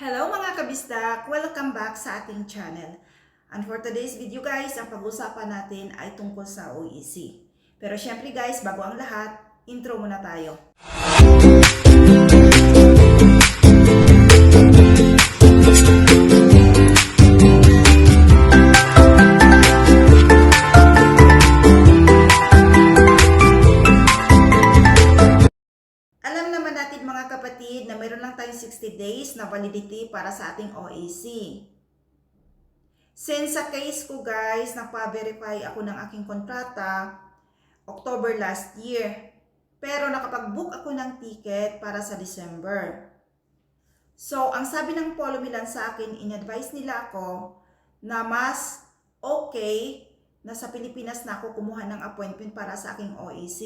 Hello mga kabisdak! Welcome back sa ating channel. And for today's video guys, ang pag-usapan natin ay tungkol sa OEC. Pero syempre guys, bago ang lahat, intro muna tayo. Ating OAC. Since sa case ko guys, nagpa-verify ako ng aking kontrata October last year. Pero nakapag-book ako ng ticket para sa December. So, ang sabi ng Polo Milan sa akin, in-advise nila ako na mas okay na sa Pilipinas na ako kumuha ng appointment para sa aking OAC.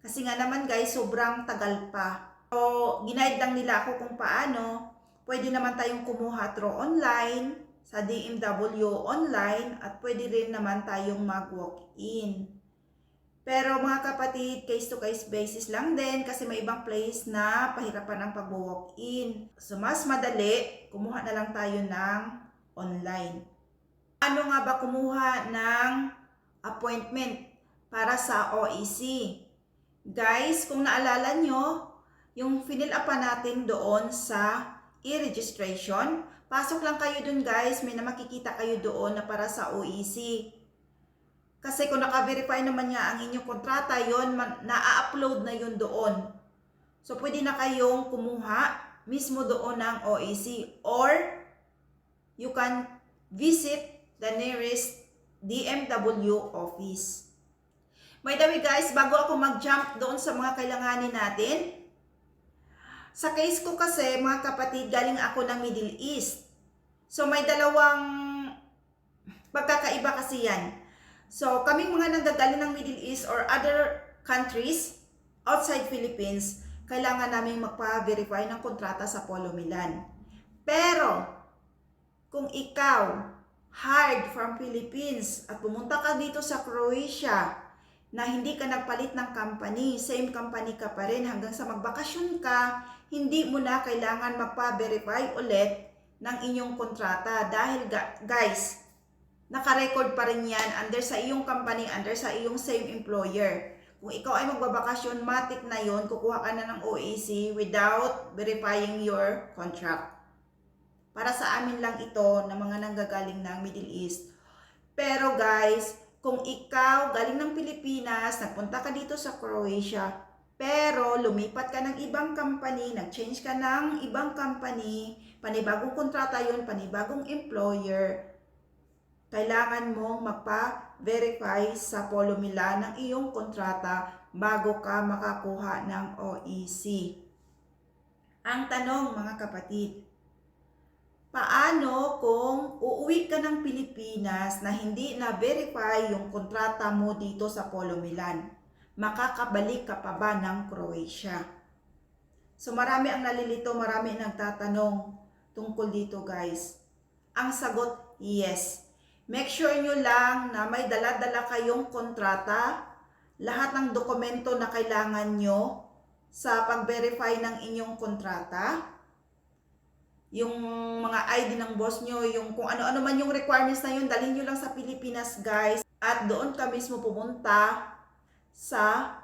Kasi nga naman guys, sobrang tagal pa. So, ginaid lang nila ako kung paano. Pwede naman tayong kumuha through online, sa DMW online, at pwede rin naman tayong mag-walk-in. Pero mga kapatid, case-to-case basis lang din kasi may ibang place na pahirapan ang pag-walk-in. So, mas madali, kumuha na lang tayo ng online. Ano nga ba kumuha ng appointment para sa OEC? Guys, kung naalala nyo, yung finil up pa natin doon sa e-registration, pasok lang kayo dun guys, may na makikita kayo doon na para sa OEC. Kasi kung naka-verify naman niya ang inyong kontrata, yon na-upload na yun doon. So, pwede na kayong kumuha mismo doon ng OEC or you can visit the nearest DMW office. By the way guys, bago ako mag-jump doon sa mga kailanganin natin, sa case ko kasi, mga kapatid, galing ako ng Middle East. So, may dalawang pagkakaiba kasi yan. So, kaming mga nanggagaling ng Middle East or other countries outside Philippines, kailangan namin magpa-verify ng kontrata sa Polo Milan. Pero, kung ikaw, hired from Philippines at pumunta ka dito sa Croatia, na hindi ka nagpalit ng company, same company ka pa rin hanggang sa magbakasyon ka, hindi mo na kailangan magpa-verify ulit ng inyong kontrata dahil guys, naka-record pa rin yan under sa iyong company, under sa iyong same employer. Kung ikaw ay magbabakasyon, matik na yon kukuha ka na ng OAC without verifying your contract. Para sa amin lang ito na mga nanggagaling ng Middle East. Pero guys, kung ikaw galing ng Pilipinas, nagpunta ka dito sa Croatia, pero lumipat ka ng ibang company, nag-change ka ng ibang company, panibagong kontrata yon, panibagong employer, kailangan mong magpa-verify sa Polo Milan ng iyong kontrata bago ka makakuha ng OEC. Ang tanong mga kapatid, paano kung uuwi ka ng Pilipinas na hindi na-verify yung kontrata mo dito sa Polo Milan? Makakabalik ka pa ba ng Croatia? So marami ang nalilito, marami ang nagtatanong tungkol dito guys. Ang sagot, yes. Make sure nyo lang na may dala-dala kayong kontrata, lahat ng dokumento na kailangan nyo sa pag-verify ng inyong kontrata, yung mga ID ng boss nyo, yung kung ano-ano man yung requirements na yun, dalhin nyo lang sa Pilipinas guys. At doon ka mismo pumunta sa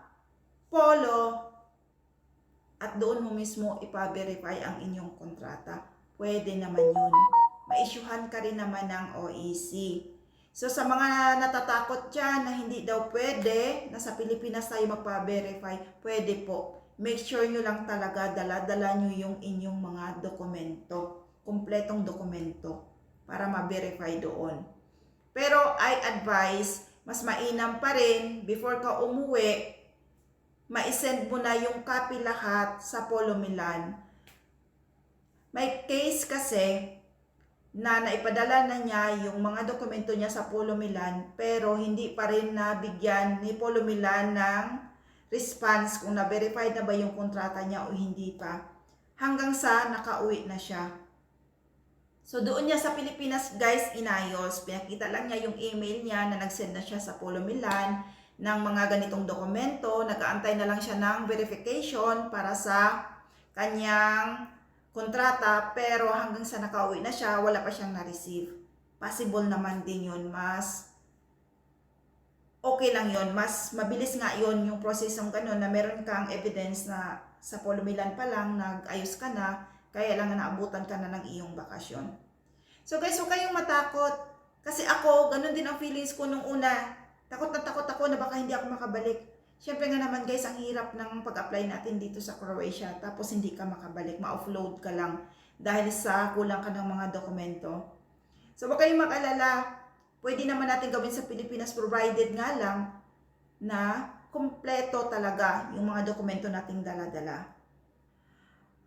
Polo at doon mo mismo ipa-verify ang inyong kontrata. Pwede naman yun. Maisyuhan ka rin naman ng OEC. So sa mga natatakot dyan na hindi daw pwede, na sa Pilipinas tayo magpa-verify, pwede po. Make sure nyo lang talaga dala-dala nyo yung inyong mga dokumento. Kumpletong dokumento para ma-verify doon. Pero I advise, mas mainam pa rin before ka umuwi, ma-send mo na yung copy lahat sa Polo Milan. May case kasi na naipadala na niya yung mga dokumento niya sa Polo Milan pero hindi pa rin nabigyan ni Polo Milan ng response kung na-verified na ba yung kontrata niya o hindi pa. Hanggang sa nakauwi na siya. So doon niya sa Pilipinas guys inayos. Pinakita lang niya yung email niya na nag-send na siya sa Polo Milan ng mga ganitong dokumento. Nag-aantay na lang siya ng verification para sa kanyang kontrata pero hanggang sa nakauwi na siya, wala pa siyang na-receive. Possible naman din yun, mas okay lang yon mas mabilis nga yon yung prosesong ganun na meron kang evidence na sa polumilan pa lang nag-ayos ka na kaya lang naabutan ka na ng iyong bakasyon. So guys, huwag kayong matakot. Kasi ako, ganun din ang feelings ko nung una. Takot na takot ako na baka hindi ako makabalik. Siyempre nga naman guys, ang hirap ng pag-apply natin dito sa Croatia. Tapos hindi ka makabalik, ma-offload ka lang dahil sa kulang ka ng mga dokumento. So huwag kayong mag-alala. Pwede naman natin gawin sa Pilipinas provided nga lang na kumpleto talaga yung mga dokumento nating dala-dala.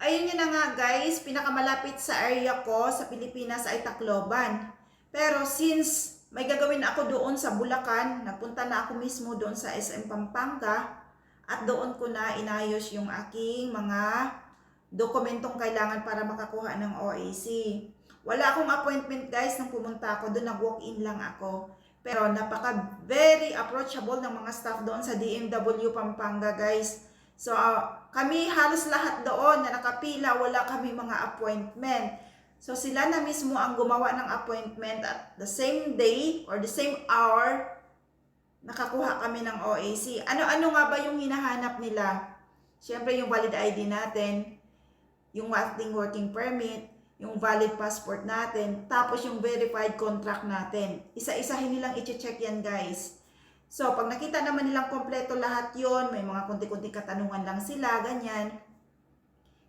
Ayun yun na nga guys, pinakamalapit sa area ko sa Pilipinas ay Tacloban. Pero since may gagawin ako doon sa Bulacan, nagpunta na ako mismo doon sa SM Pampanga at doon ko na inayos yung aking mga dokumentong kailangan para makakuha ng OAC. Wala akong appointment guys nung pumunta ako, doon nag-walk-in lang ako. Pero napaka very approachable ng mga staff doon sa DMW Pampanga guys. So ah, kami halos lahat doon na nakapila, wala kami mga appointment. So sila na mismo ang gumawa ng appointment at the same day or the same hour nakakuha kami ng OAC. Ano-ano nga ba yung hinahanap nila? Siyempre yung valid ID natin, yung ating working permit, yung valid passport natin, tapos yung verified contract natin. Isa-isahin nilang i-check yan guys. So, pag nakita naman nilang kompleto lahat yon, may mga kunti-kunti katanungan lang sila, ganyan.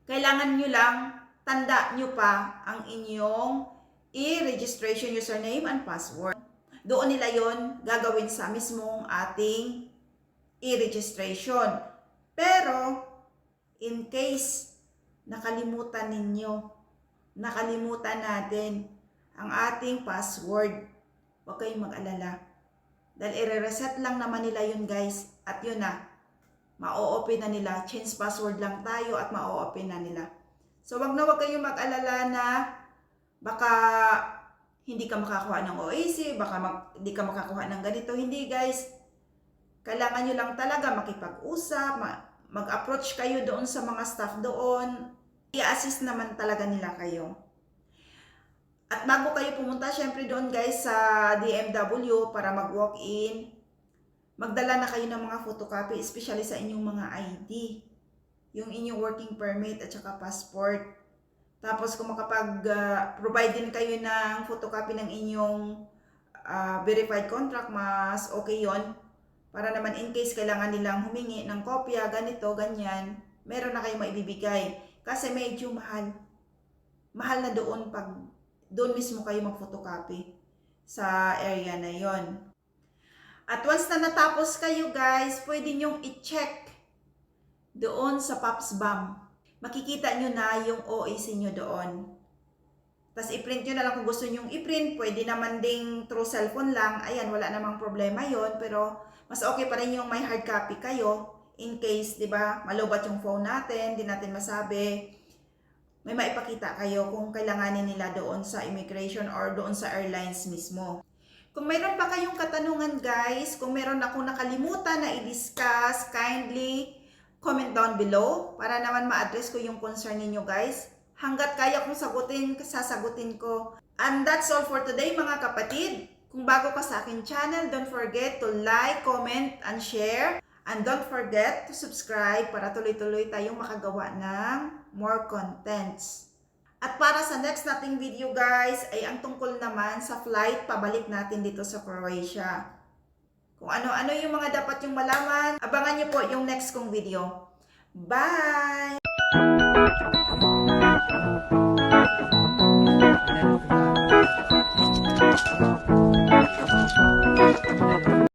Kailangan nyo lang, tanda nyo pa ang inyong e-registration username and password. Doon nila yon gagawin sa mismong ating e-registration. Pero, in case nakalimutan ninyo, nakalimutan natin ang ating password, huwag kayong mag-alala. Dahil i-reset lang naman nila yun guys. At yun na, ma-open na nila. Change password lang tayo at ma-open na nila. So wag na wag kayong mag-alala na baka hindi ka makakuha ng OAC, baka mag, hindi ka makakuha ng ganito. Hindi guys. Kailangan nyo lang talaga makipag-usap, ma- mag-approach kayo doon sa mga staff doon. I-assist naman talaga nila kayo. At bago kayo pumunta, syempre doon guys sa DMW para mag-walk-in, magdala na kayo ng mga photocopy, especially sa inyong mga ID. Yung inyong working permit at saka passport. Tapos kung makapag-provide din kayo ng photocopy ng inyong ah, verified contract, mas okay yon Para naman in case kailangan nilang humingi ng kopya, ganito, ganyan, meron na kayong maibibigay. Kasi medyo mahal. Mahal na doon pag doon mismo kayo mag-photocopy sa area na yon. At once na natapos kayo guys, pwede nyong i-check doon sa Pops Bam. Makikita nyo na yung OAC nyo doon. Tapos i-print nyo na lang kung gusto nyong i-print. Pwede naman ding through cellphone lang. Ayan, wala namang problema yon Pero mas okay pa rin yung may hard copy kayo. In case, di ba, malobat yung phone natin, di natin masabi may maipakita kayo kung kailanganin nila doon sa immigration or doon sa airlines mismo. Kung mayroon pa kayong katanungan guys, kung meron akong nakalimutan na i-discuss, kindly comment down below para naman ma-address ko yung concern ninyo guys. Hanggat kaya kong sagutin, sasagutin ko. And that's all for today mga kapatid. Kung bago ka sa akin channel, don't forget to like, comment, and share. And don't forget to subscribe para tuloy-tuloy tayong makagawa ng more contents. At para sa next nating video guys, ay ang tungkol naman sa flight pabalik natin dito sa Croatia. Kung ano-ano yung mga dapat yung malaman, abangan nyo po yung next kong video. Bye!